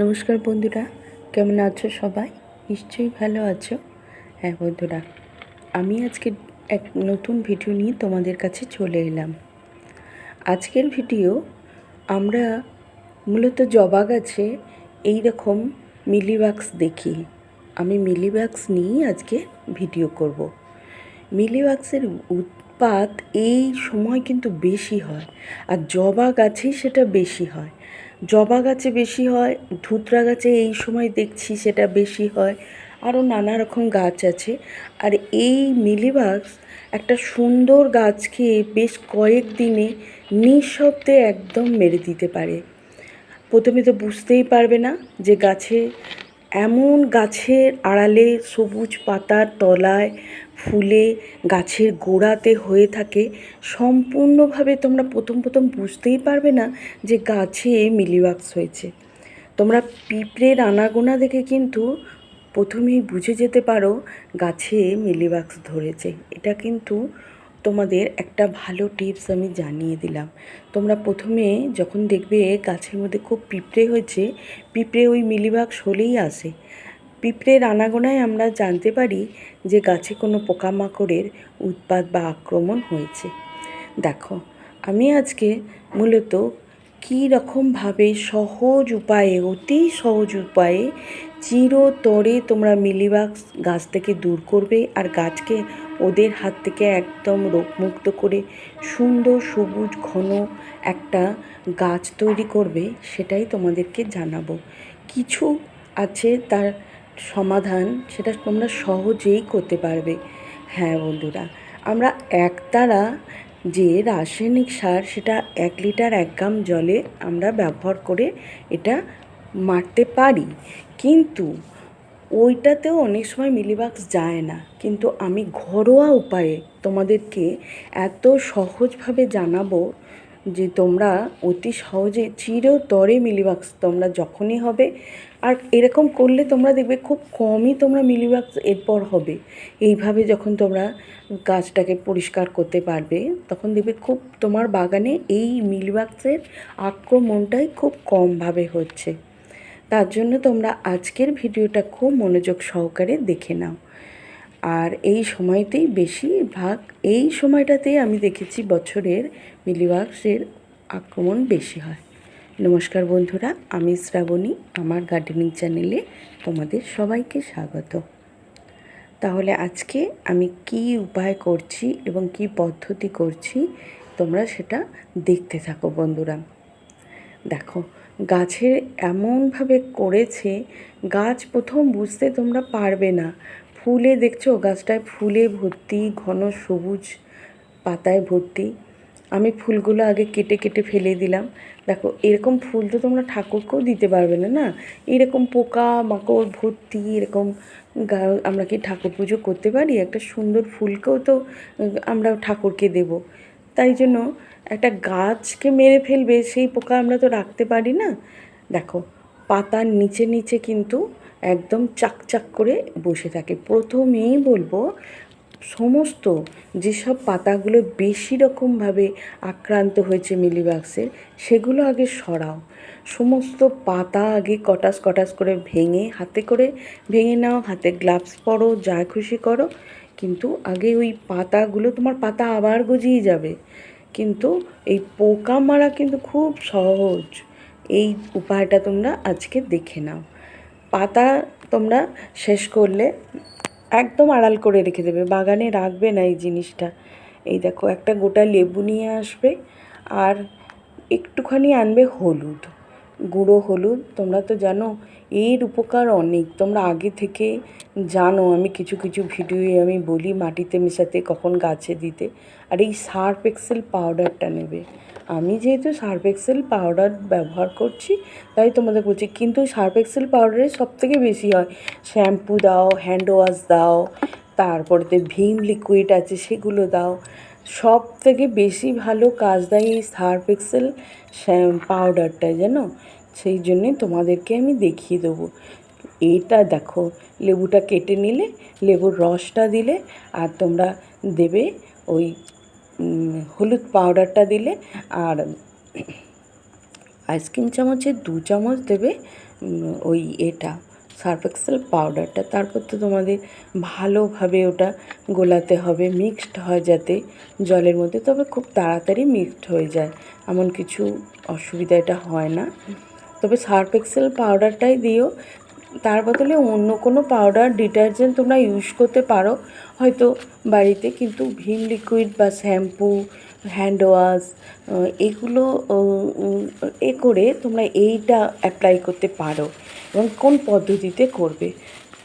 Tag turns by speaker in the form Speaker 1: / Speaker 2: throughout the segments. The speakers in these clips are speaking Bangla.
Speaker 1: নমস্কার বন্ধুরা, কেমন আছো সবাই? নিশ্চয়ই ভালো আছো। হ্যাঁ বন্ধুরা, আমি আজকে এক নতুন ভিডিও নিয়ে তোমাদের কাছে চলে এলাম। আজকের ভিডিও আমরা মূলত জবা গাছে এই রকম মিলিবাক্স দেখি। আমি মিলিবাক্স নিয়েই আজকে ভিডিও করব। মিলিবাক্সের উৎপাত এই সময় কিন্তু বেশি হয়। আর জবা গাছে সেটা বেশি হয়। জবা গাছে বেশি হয়, ধুতরা গাছে এই সময় দেখছি সেটা বেশি হয়, আরও নানা রকম গাছ আছে। আর এই মিলিবাক্স একটা সুন্দর গাছকে বেশ কয়েক দিনে নিঃশব্দে একদম মেরে দিতে পারে। প্রথমে তো বুঝতেই পারবে না যে গাছে এমন গাছের আড়ালে সবুজ পাতার তলায় ফুলে গাছের গোড়াতে হয়ে থাকে, সম্পূর্ণভাবে তোমরা প্রথম প্রথম বুঝতেই পারবে না যে গাছে মিলিবাক্স হয়েছে। তোমরা পিঁপড়ের আনাগোনা দেখে কিন্তু প্রথমেই বুঝে যেতে পারো গাছে মিলিবাক্স ধরেছে। এটা কিন্তু তোমাদের একটা ভালো টিপস আমি জানিয়ে দিলাম। তোমরা প্রথমে যখন দেখবে গাছের মধ্যে খুব পিঁপড়ে হয়েছে, পিঁপড়ে ওই মিলিবাক্স হলেই আসে। পিঁপড়ের আনাগোনায় আমরা জানতে পারি যে গাছে কোনো পোকামাকড়ের উৎপাত বা আক্রমণ হয়েছে। দেখো, আমি আজকে মূলত কী রকমভাবে সহজ উপায়ে, অতি সহজ উপায়ে চিরতরে তোমরা মিলিবাগ গাছ থেকে দূর করবে আর গাছকে ওদের হাত থেকে একদম রোগমুক্ত করে সুন্দর সবুজ ঘন একটা গাছ তৈরি করবে, সেটাই তোমাদেরকে জানাব। কিছু আছে তার সমাধান সেটা তোমরা সহজেই করতে পারবে। হ্যাঁ বন্ধুরা, আমরা একতারা যে রাসায়নিক সার সেটা এক লিটার এক গ্রাম জলে আমরা ব্যবহার করে এটা মারতে পারি। কিন্তু ওইটাতেও অনেক সময় মিলিবাক্স যায় না। কিন্তু আমি ঘরোয়া উপায়ে তোমাদেরকে এত সহজভাবে জানাব যে তোমরা অতি সহজে চিরতরে মিলিবাক্স তোমরা যখনই হবে, আর এরকম করলে তোমরা দেখবে খুব কমই তোমরা মিলিবাক্স এরপর হবে। এইভাবে যখন তোমরা গাছটাকে পরিষ্কার করতে পারবে, তখন দেখবে খুব তোমার বাগানে এই মিলিবাক্সের আক্রমণটাই খুব কমভাবে হচ্ছে। তার জন্য তোমরা আজকের ভিডিওটা খুব মনোযোগ সহকারে দেখে নাও। আর এই সময়তেই বেশিরভাগ এই সময়টাতেই আমি দেখেছি বছরের মিলিবাক্সের আক্রমণ বেশি হয়। নমস্কার বন্ধুরা, আমি শ্রাবণী, আমার গার্ডেনিং চ্যানেলে তোমাদের সবাইকে স্বাগত। তাহলে আজকে আমি কি উপায় করছি এবং কি পদ্ধতি করছি তোমরা সেটা দেখতে থাকো বন্ধুরা। দেখো, গাছের এমনভাবে করেছে, গাছ প্রথম বুঝতে তোমরা পারবে না ফুলে দেখছ, গাছটায় ফুলে ভর্তি, ঘন সবুজ পাতায় ভর্তি। আমি ফুলগুলো আগে কেটে কেটে ফেলে দিলাম। দেখো, এরকম ফুল তো তোমরা ঠাকুরকেও দিতে পারবে না না? এরকম পোকা মাকড় ভর্তি, এরকম আমরা কি ঠাকুর পুজো করতে পারি? একটা সুন্দর ফুলকেও তো আমরা ঠাকুরকে দেব। তাই জন্য একটা গাছকে মেরে ফেলবে, সেই পোকা আমরা তো রাখতে পারি না। দেখো পাতার নিচে নিচে কিন্তু একদম চাকচাক করে বসে থাকে। প্রথমেই বলব, সমস্ত যেসব পাতাগুলো বেশি রকমভাবে আক্রান্ত হয়েছে মিলিবাক্সের সেগুলো আগে সরাও। সমস্ত পাতা আগে কটাস কটাস করে ভেঙে, হাতে করে ভেঙে নাও, হাতে গ্লাভস পরো, যা খুশি করো। কিন্তু আগে ওই পাতাগুলো, তোমার পাতা আবার গজিয়ে যাবে। কিন্তু এই পোকা মারা কিন্তু খুব সহজ। এই উপায়টা তোমরা আজকে দেখে নাও। পাতা তোমরা শেষ করলে একদম আড়াল করে রেখে দেবে, বাগানে রাখবে না এই জিনিসটা। এই দেখো, একটা গোটা লেবু নিয়ে আসবে আর একটুখানি আনবে হলুদ। গুঁড়ো, হলুদ। তোমরা তো জানো, এর উপকার অনেক। তোমরা আগে থেকে জানো, আমি কিছু কিছু ভিডিওয়ে আমি বলি মাটিতে মেশাতে, কখন গাছে দিতে। আর এই সার্ফ এক্সেল পাউডারটা নেবে। আমি যেহেতু সার্ফ এক্সেল পাউডার ব্যবহার করছি, তাই তোমাদের বলছি, কিন্তু সার্ফ এক্সেল পাউডারে সব থেকে বেশি হয়। শ্যাম্পু দাও, হ্যান্ড ওয়াশ দাও, তারপরেতে ভিম লিকুইড আছে, সেগুলো দাও। সব থেকে বেশি ভালো কাজ দেয় এই সার্ফ এক্সেল পাউডারটা, জানো? সেই জন্যে তোমাদেরকে আমি দেখিয়ে দেবো। এটা দেখো, লেবুটা কেটে নিলে, লেবুর রসটা দিলে, আর তোমরা দেবে ওই হলুদ পাউডারটা দিলে, আর আইসক্রিম চামচের দু চামচ দেবে ওই এটা। সার্ফ এক্সেল পাউডারটা, তারপর তো তোমাদের ভালোভাবে ওটা গোলাতে হবে, মিক্সড হয় যাতে জলের মধ্যে, তবে খুব তাড়াতাড়ি মিক্সড হয়ে যায়, এমন কিছু অসুবিধা এটা হয় না। তবে সার্ফ এক্সেল পাউডারটাই দিও, তার বদলে অন্য কোনো পাউডার, ডিটারজেন্ট তোমরা ইউজ করতে পারো, হয়তো বাড়িতে, কিন্তু ভিম লিকুইড বা শ্যাম্পু, হ্যান্ড ওয়াশ এগুলো এ করে তোমরা এইটা অ্যাপ্লাই করতে পারো। এবং কোন পদ্ধতিতে করবে?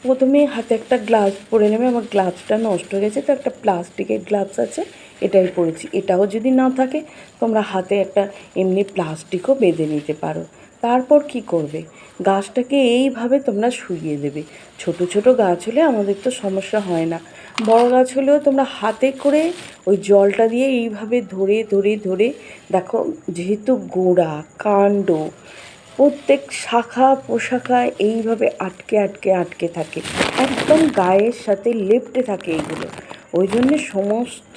Speaker 1: প্রথমে হাতে একটা গ্লাভস পরে নেবে, আমার গ্লাভসটা নষ্ট হয়ে গেছে, তো একটা প্লাস্টিকের গ্লাভস আছে, এটাই পরেছি। এটাও যদি না থাকে, তোমরা হাতে একটা এমনি প্লাস্টিকও বেঁধে নিতে পারো। তারপর কি করবে? গাছটাকে এইভাবে তোমরা শুইয়ে দেবে। ছোট ছোট গাছ হলে আমাদের তো সমস্যা হয় না। বড় গাছ হলেও তোমরা হাতে করে ওই জলটা দিয়ে এইভাবে ধরে ধরে ধরে, দেখো যেহেতু গোড়া, কাণ্ড প্রত্যেক শাখা, পোশাখা এইভাবে আটকে আটকে আটকে থাকে। একদম গায়ের সাথে লেপ্টে থাকে এইগুলো। ওই জন্যে সমস্ত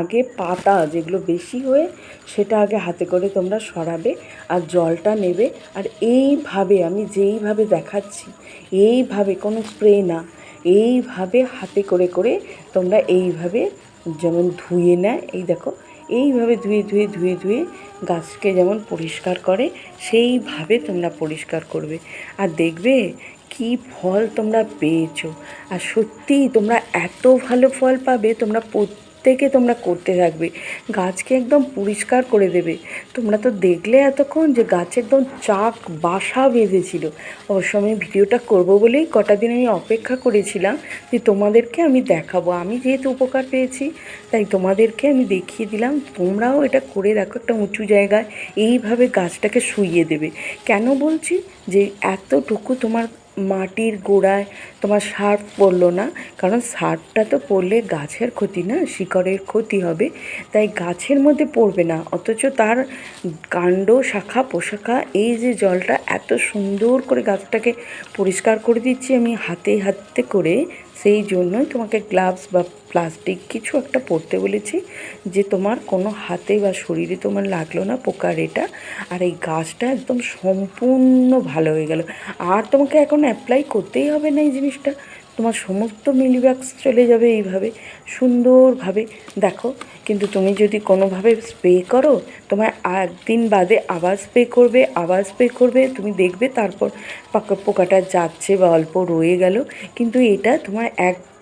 Speaker 1: আগে পাতা যেগুলো বেশি হয়ে, সেটা আগে হাতে করে তোমরা সরাবে আর জলটা নেবে। আর এইভাবে আমি যেইভাবে দেখাচ্ছি, এইভাবে কোনো স্প্রে না, এইভাবে হাতে করে করে তোমরা এইভাবে যেমন ধুয়ে নেয়। এই দেখো এইভাবে ধুয়ে ধুয়ে ধুয়ে ধুয়ে গাছকে যেমন পরিষ্কার করে, সেইভাবে তোমরা পরিষ্কার করবে। আর দেখবে কি ফল তোমরা পেয়েছ। আর সত্যিই তোমরা এত ভালো ফল পাবে, তোমরা প্রত্যেকে তোমরা করতে থাকবে। গাছকে একদম পরিষ্কার করে দেবে। তোমরা তো দেখলে এতক্ষণ যে গাছে একদম চাক বাসা বেঁধেছিল। অবশ্য আমি ভিডিওটা করব বলেই কটা দিন আমি অপেক্ষা করেছিলাম যে তোমাদেরকে আমি দেখাবো। আমি যেহেতু উপকার পেয়েছি, তাই তোমাদেরকে আমি দেখিয়ে দিলাম, তোমরাও এটা করে রাখো একটা উঁচু জায়গায়। এইভাবে গাছটাকে শুইয়ে দেবে। কেন বলছি? যে এতটুকু তোমার মাটির গোড়ায় তোমার সার পড়ল না? কারণ সারটা তো পড়লে গাছের ক্ষতি না, শিকড়ের ক্ষতি হবে। তাই গাছের মধ্যে পড়বে না। অথচ তার কাণ্ড, শাখা, পোশাখা, এই যে জলটা এত সুন্দর করে গাছটাকে পরিষ্কার করে দিচ্ছি আমি হাতে হাতে করে সেই জন্যই তোমাকে গ্লাভস বা প্লাস্টিক কিছু একটা পরতে বলেছি, যে তোমার কোনো হাতে বা শরীরে তোমার লাগল না পোকার এটা, আর এই গাছটা একদম সম্পূর্ণ ভালো হয়ে গেল। আর তোমাকে এখন অ্যাপ্লাই করতেই হবে না এই জিনিসটা। তোমার সমস্ত মিলিব্যাগস চলে যাবে এইভাবে, সুন্দরভাবে। দেখো, কিন্তু তুমি যদি কোনোভাবে স্প্রে করো তোমার একদিন বাদে আবার স্প্রে করবে, আবার স্প্রে করবে। তুমি দেখবে তারপর পাকা, পোকাটা যাচ্ছে বা অল্প রয়ে গেল। কিন্তু এটা তোমার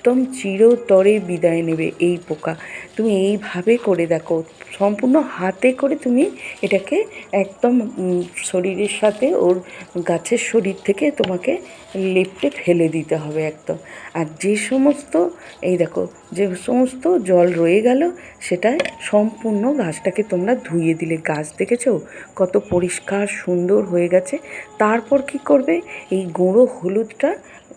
Speaker 1: একদম চিরতরে বিদায় নেবে এই পোকা। তুমি এইভাবে করে দেখো, সম্পূর্ণ হাতে করে তুমি এটাকে একদম শরীরের সাথে ওর গাছের শরীর থেকে তোমাকে লেপটে ফেলে দিতে হবে একদম। আর যে সমস্ত, এই দেখো, যে সমস্ত জল রয়ে গেল সেটা সম্পূর্ণ গাছটাকে তোমরা ধুয়ে দিলে। গাছ দেখেছ? কত পরিষ্কার সুন্দর হয়ে গেছে। তারপর কি করবে? এই গুঁড়ো হলুদটা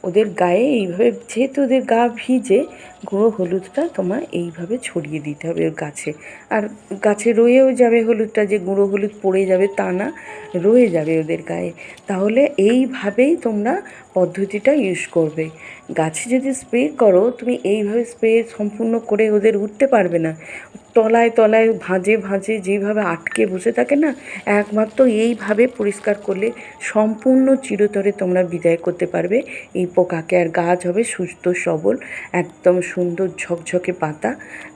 Speaker 1: ওদের গায়ে এইভাবে যেহেতু ওদের গা ভিজে গুঁড়ো হলুদটা তোমার এইভাবে ছড়িয়ে দিতে হবে গাছে। আর গাছে রয়েও যাবে হলুদটা, যে গুঁড়ো হলুদ পড়ে যাবে তা না, রয়ে যাবে ওদের গায়ে। তাহলে এইভাবেই তোমরা পদ্ধতিটা ইউজ করবে। গাছে যদি স্প্রে করো, তুমি এইভাবে স্প্রে সম্পূর্ণ করে ওদের উঠতে পারবে না। তলায় তলায় ভাঁজে ভাঁজে যেভাবে আটকে বসে থাকে না, একমাত্র এইভাবে পরিষ্কার করলে সম্পূর্ণ চিরতরে তোমরা বিদায় করতে পারবে। এই পোকাকে আর গাছ হবে সুস্থ, সবল, একদম সুন্দর ঝকঝকে পাতা,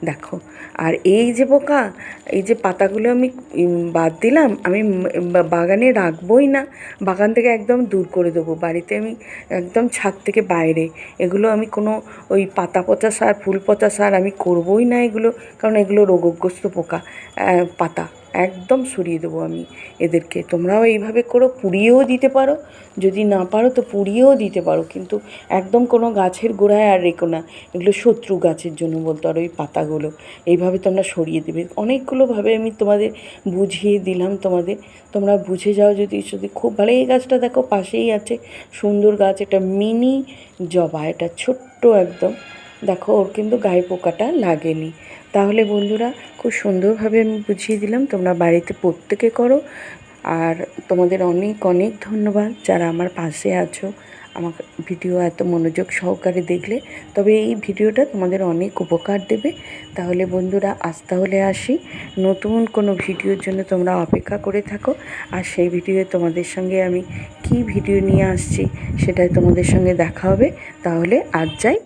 Speaker 1: দেখো। আর এই যে পোকা এই যে পাতাগুলো আমি বাদ দিলাম, আমি বাগানে রাখবই না। বাগান থেকে একদম দূর করে দেবো। বাড়িতে আমি একদম ছাদ থেকে বাইরে। এগুলো আমি কোনো ওই পাতা পচা সার, ফুল পচা সার আমি করবই না এগুলো, কারণ এগুলো রোগগ্রস্ত পোকা পাতা। একদম সরিয়ে দেবো আমি এদেরকে। তোমরাও এইভাবে করো, পুড়িয়েও দিতে পারো। যদি না পারো তো পুড়িয়েও দিতে পারো। কিন্তু একদম কোনো গাছের গোড়ায় আর রেখো না। এগুলো শত্রু গাছের জন্য বলতো আর ওই পাতাগুলো। এইভাবে তোমরা সরিয়ে দেবে। অনেকগুলোভাবে আমি তোমাদের বুঝিয়ে দিলাম তোমাদের। তোমরা বুঝে যাও যদি যদি খুব ভালো। এই গাছটা দেখো পাশেই আছে সুন্দর গাছ এটা মিনি জবা, এটা ছোট্ট একদম। দেখো, ওর কিন্তু গায়ে পোকাটা লাগেনি। তাহলে বন্ধুরা, খুব সুন্দরভাবে আমি বুঝিয়ে দিলাম, তোমরা বাড়িতে প্রত্যেকে করো। আর তোমাদের অনেক অনেক ধন্যবাদ যারা আমার পাশে আছো, আমার ভিডিও এত মনোযোগ সহকারে দেখলে। তবে এই ভিডিওটা তোমাদের অনেক উপকার দেবে। তাহলে বন্ধুরা, আজ তাহলে আসি। নতুন কোনো ভিডিওর জন্য তোমরা অপেক্ষা করে থাকো। আর সেই ভিডিও তোমাদের সঙ্গে আমি কি ভিডিও নিয়ে আসছি, সেটাই তোমাদের সঙ্গে দেখা হবে। তাহলে আজ যাই।